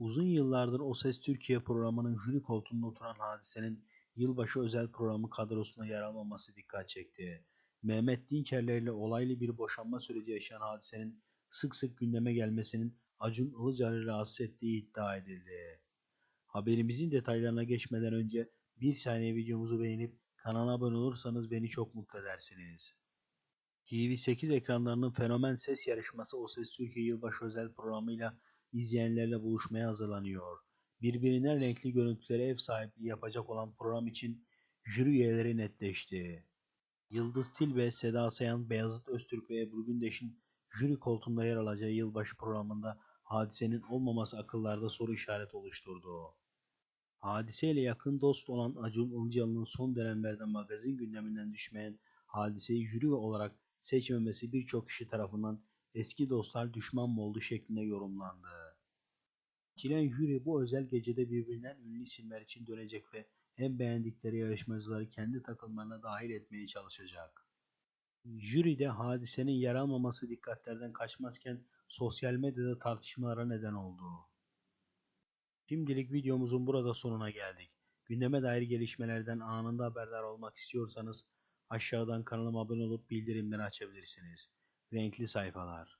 Uzun yıllardır O Ses Türkiye programının jüri koltuğunda oturan Hadise'nin yılbaşı özel programı kadrosuna yer almaması dikkat çekti. Mehmet Dinçerler ile olaylı bir boşanma süreci yaşayan Hadise'nin sık sık gündeme gelmesinin Acun Ilıcalı'yı rahatsız ettiği iddia edildi. Haberimizin detaylarına geçmeden önce bir saniye videomuzu beğenip kanala abone olursanız beni çok mutlu edersiniz. TV8 ekranlarının fenomen ses yarışması O Ses Türkiye yılbaşı özel programıyla izleyenlerle buluşmaya hazırlanıyor. Birbirinden renkli görüntülere ev sahipliği yapacak olan program için jüri üyeleri netleşti. Yıldız Tilbe, Seda Sayan, Beyazıt Öztürk ve Ebru Gündeş'in jüri koltuğunda yer alacağı yılbaşı programında hadisenin olmaması akıllarda soru işareti oluşturdu. Hadiseyle yakın dost olan Acun Ilıcalı'nın son dönemlerde magazin gündeminden düşmeyen hadiseyi jüri olarak seçmemesi birçok kişi tarafından eski dostlar düşman mı oldu şeklinde yorumlandı. Seçilen jüri bu özel gecede birbirinden ünlü isimler için dönecek ve en beğendikleri yarışmacıları kendi takımlarına dahil etmeye çalışacak. Jüride hadisenin yer almaması dikkatlerden kaçmazken sosyal medyada tartışmalara neden oldu. Şimdilik videomuzun burada sonuna geldik. Gündeme dair gelişmelerden anında haberdar olmak istiyorsanız aşağıdan kanalıma abone olup bildirimleri açabilirsiniz. Renkli sayfalar.